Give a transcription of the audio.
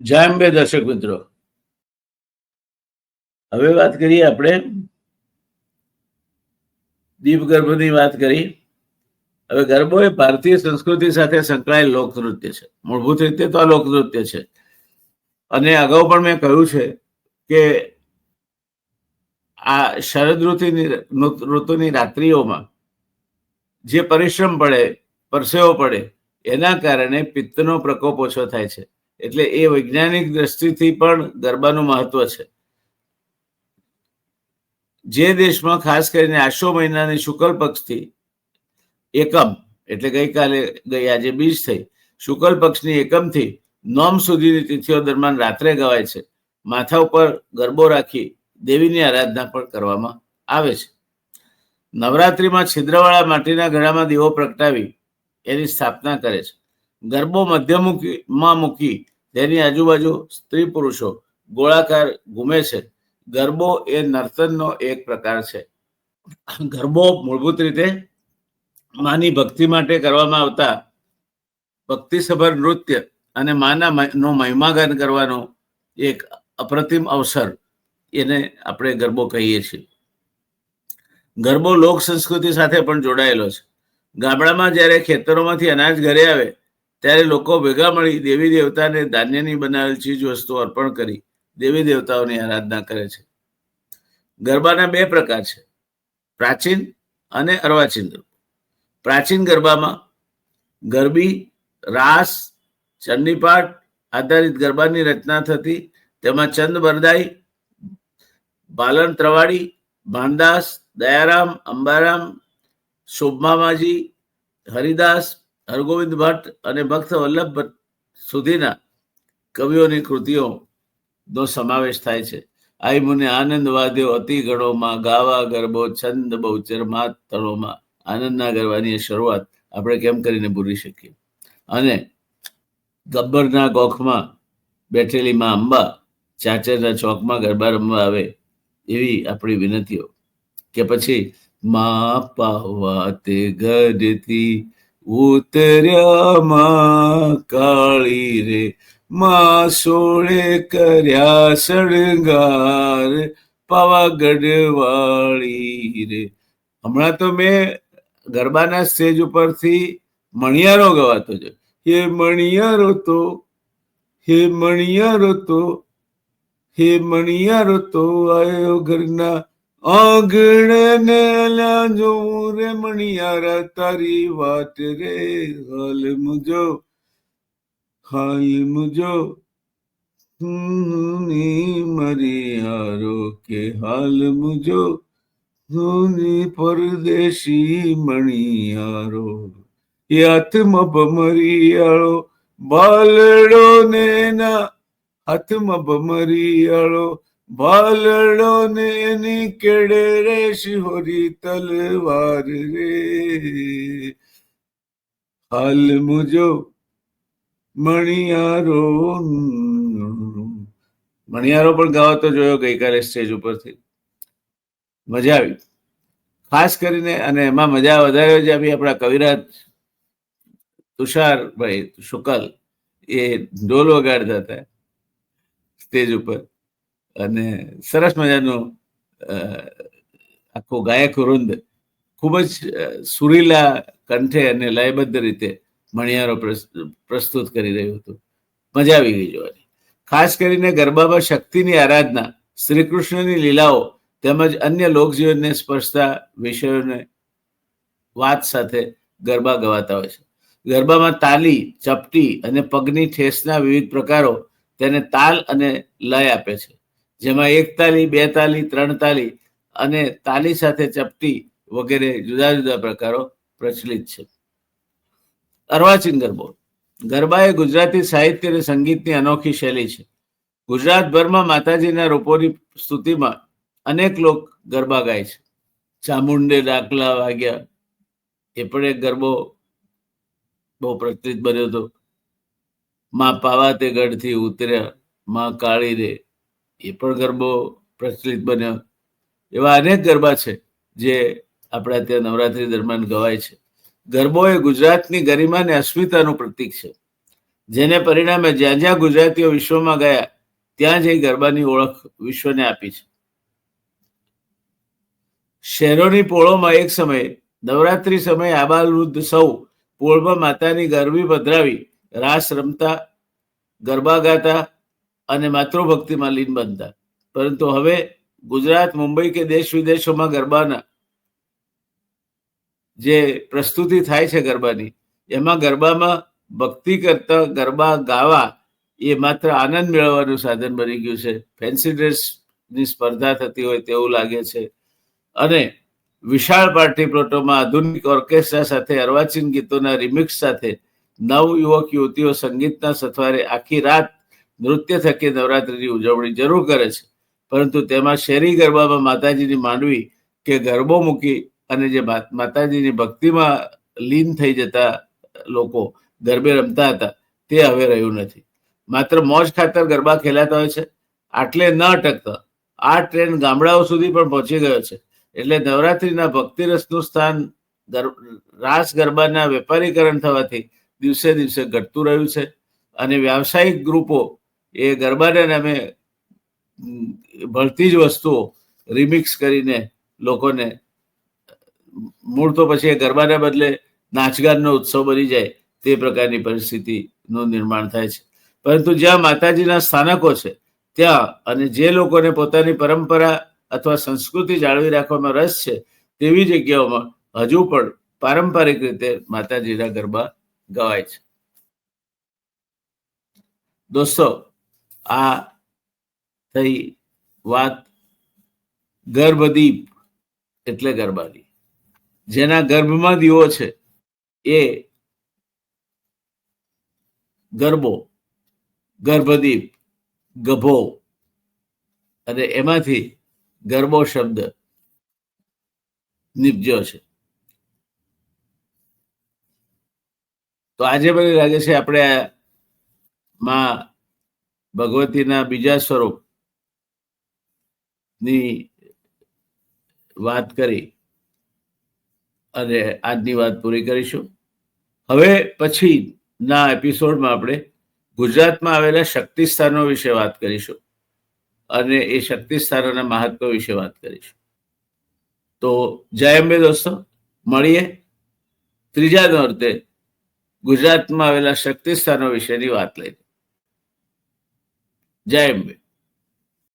જય અંબે દર્શક મિત્રો. હવે વાત કરીએ આપણે દીપ ગર્ભની વાત કરી. હવે ગરબો એ ભારતીય સંસ્કૃતિ સાથે સંકળાયેલ લોકનૃત્ય છે. મૂળભૂત રીતે તો આ લોકનૃત્ય છે. અને અગાઉ પણ મેં કહ્યું છે કે આ શરદ ઋતુની ઋતુની રાત્રિઓમાં જે પરિશ્રમ પડે, પરસેવો પડે, એના કારણે પિત્તનો પ્રકોપ ઓછો થાય છે. એટલે એ વૈજ્ઞાનિક દ્રષ્ટિથી પણ ગરબાનું મહત્વ છે. જે દેશમાં ખાસ કરીને આશો મહિનાની શુક્લ પક્ષથી એકમ, એટલે ગઈકાલે ગઈ, આજે બીજ થઈ, શુક્લ પક્ષની એકમથી નોમ સુધીની તિથિઓ દરમિયાન રાત્રે ગવાય છે. માથા ઉપર ગરબો રાખી દેવીની આરાધના પણ કરવામાં આવે છે. નવરાત્રિમાં છિદ્રવાળા માટીના ઘડામાં દીવો પ્રગટાવી એની સ્થાપના કરે છે. ગરબો મધ્યમુખીમાં મૂકી તેની આજુબાજુ સ્ત્રી પુરુષો ગોળાકાર ઘૂમે છે. ગરબો એ નર્તનનો એક પ્રકાર છે. ગરબો મૂળભૂત રીતે માની ભક્તિ માટે કરવામાં આવતા ભક્તિસભર નૃત્ય અને માના નો મહિમાગાન કરવાનો એક અપ્રતિમ અવસર એને આપણે ગરબો કહીએ છીએ. ગરબો લોક સંસ્કૃતિ સાથે પણ જોડાયેલો છે. ગામડામાં જ્યારે ખેતરોમાંથી અનાજ ઘરે આવે ત્યારે લોકો ભેગા મળી દેવી દેવતાને ધાન્યની બનાવેલ ચીજ વસ્તુ અર્પણ કરી દેવી દેવતાઓની આરાધના કરે છે. ગરબાના બે પ્રકાર છે. પ્રાચીન અને અર્વાચીન ગરબા. પ્રાચીન ગરબામાં ગરબી, રાસ, ચંડીપાઠ આધારિત ગરબાની રચના થતી, તેમાં ચંદ બરદાઈ, બાલન ત્રવાડી, ભાનદાસ, દયારામ, અંબારામ, શોભમામાજી, હરિદાસ હરગોવિંદ ભટ્ટ અને ભક્ત વલ્લભ ભટ્ટ સુધીના કવિઓની કૃતિઓ નો સમાવેશ થાય છે. આઈ મુને આનંદ વાદ્યો અતિ ગણોમાં, ગાવા ગરબો છંદ બહુચર માત તળોમાં. આનંદના ગરબાની શરૂઆત આપણે કેમ કરીને ભૂલી શકીએ? અને ગબ્બરના ગોખમાં બેઠેલી માં અંબા ચાચરના ચોકમાં ગરબા રમવા આવે એવી આપણી વિનંતીઓ. કે પછી, મા પાવા તે ગઢથી ઉતર્યા માં કાળી રે. માં સોળે કર્યા શણગાર પાવાગઢ વાળી રે. હમણાં તો મેં ગરબાના સ્ટેજ ઉપરથી મણિયારો ગવાતો છે હે મણિયારો તો, હે મણિયારો તો, હે મણિયારો તો આયો ઘરના આંગણે લાજો રે મણિયારા, તારી વાત રે, હાલ મુજો હાલ મુજો. મરિયારો કે હાલ મુજો ધૂની પરદેશી મણિયારો. હાથમાં ભમરિયાળો, બાલડો ને ના હાથમાં ભમરિયાળો બાલડો ને એની કેડે રે શિહોરી તલવાર રે હાલ મુજો મણિયારો મણિયારો પણ ગાવાતો જોયો ગઈકાલે સ્ટેજ ઉપરથી. મજા આવી. ખાસ કરીને અને એમાં મજા વધારે જે આવી આપણા કવિરાજ તુષારભાઈ, શુકલ, એ ઢોલ વગાડતા હતા સ્ટેજ ઉપર. અને સરસ મજાનું આખો ગાયક વૃંદ ખૂબ જ સુરીલા કંઠે અને લયબદ્ધ રીતે મણિયારો પ્રસ્તુત કરી રહ્યું હતું. મજા આવી ગઈ જોવાની. ખાસ કરીને ગરબામાં શક્તિની આરાધના શ્રી કૃષ્ણની લીલાઓ તેમજ અન્ય લોકજીવનને સ્પર્શતા વિષયોને વાત સાથે ગરબા ગવાતા હોય છે. ગરબામાં તાલી ચપટી અને પગની ઠેસના વિવિધ પ્રકારો તેને તાલ અને લય આપે છે. જેમાં એક તાલી બે તાલી ત્રણ તાલી અને તાલી સાથે ચપટી વગેરે જુદા જુદા પ્રકારો પ્રચલિત છે. અર્વાચીન ગરબો ગરબા એ ગુજરાતી સાહિત્ય અને સંગીતની અનોખી શૈલી છે. ગુજરાતભરમાં માતાજીના રૂપોની સ્તુતિમાં અનેક લોક ગરબા ગાય છે. ચામુંડે ડાકલા વાગ્યા. એ પણ એક ગરબો બહુ પ્રચલિત બન્યો હતો. માં પાવા તે ગઢથી ઉતર્યા. માં કાળી રે એ પણ ગરબો પ્રચલિત બન્યો. એવા અનેક ગરબા છે જે આપણા ત્યાં નવરાત્રી દરમિયાન ગવાય છે. ગરબો એ ગુજરાતની ગરિમા અને અસ્મિતાનું પ્રતીક છે. જેને પરિણામે જ્યાં જ્યાં ગુજરાતીઓ વિશ્વમાં ગયા, ત્યાં જઈ ગરબાની ઓળખ વિશ્વને આપી છે. શહેરોની પોળોમાં એક સમયે, નવરાત્રી સમયે આબાલવૃદ્ધ સૌ પોળમાં માતાની ગરબી પધરાવી રાસ રમતા, ગરબા ગાતા અને માતૃભક્તિમાં લીન બનતા પરંતુ હવે ગુજરાત, મુંબઈ કે દેશ વિદેશોમાં ગરબાના જે પ્રસ્તુતિ થાય છે ગરબાની, એમાં ગરબામાં ભક્તિ કરતા ગરબા ગાવા એ માત્ર આનંદ મેળવવાનું સાધન બની ગયું છે. ફેન્સી ડ્રેસની સ્પર્ધા થતી હોય તેવું લાગે છે. અને વિશાળ પાર્ટી પ્લોટોમાં આધુનિક ઓર્કેસ્ટ્રા સાથે, અર્વાચીન ગીતોના રિમિક્સ સાથે નવ યુવક યુવતીઓ સંગીતના સથવારે આખી રાત નૃત્ય થકી નવરાત્રિની ઉજવણી જરૂર કરે છે. પરંતુ તેમાં શેરી ગરબામાં માતાજીની માંડવી કે ગરબો મૂકી અને જે માતાજીની ભક્તિમાં લીન થઈ જતા લોકો ગરબે રમતા હતા, તે હવે રહ્યું નથી. માત્ર મોજ ખાતર ગરબા ખેલાતા હોય છે. આટલે ન અટકતા આ ટ્રેન્ડ ગામડાઓ સુધી પણ પહોંચી ગયો છે. એટલે નવરાત્રિના ભક્તિરસનું સ્થાન રાસ ગરબાના વેપારીકરણ થવાથી દિવસે દિવસે ઘટતું રહ્યું છે. અને વ્યાવસાયિક ગ્રુપો એ ગરબાને ઉમ, ભળતી જ વસ્તુઓ રિમિક્સ કરીને લોકોને મૂળ તો પછી એ ગરબાના બદલે નાચગાનનો ઉત્સવ બની જાય તે પ્રકારની પરિસ્થિતિનું નિર્માણ થાય છે. પરંતુ જ્યાં માતાજીના સ્થાનકો છે ત્યાં અને જે લોકોને પોતાની પરંપરા અથવા સંસ્કૃતિ જાળવી રાખવામાં રસ છે તેવી જગ્યાઓમાં હજુ પણ પારંપરિક રીતે માતાજીના ગરબા ગવાય છે. દોસ્તો આ થઈ વાત ગર્ભદીપ એટલે ગરબાની જેના ગર્ભમાં દીવો છે, એ ગરબો ગર્ભદીપ, ગભો અને એમાંથી ગરબો શબ્દ નીપજ્યો છે. તો આજે મને લાગે છે, આપણે માં ભગવતીના બીજા સ્વરૂપની વાત કરી અને આજની વાત પૂરી કરીશું. હવે પછી ના એપિસોડમાં આપણે ગુજરાતમાં આવેલા શક્તિ સ્થાનો વિશે વાત કરીશું અને એ શક્તિ સ્થાનોના મહત્વ વિશે વાત કરીશું. તો જય અંબે દોસ્તો, મળીએ ત્રીજા નોરતે ગુજરાતમાં આવેલા શક્તિ સ્થાનો વિશેની વાત લઈને. જય અંબે.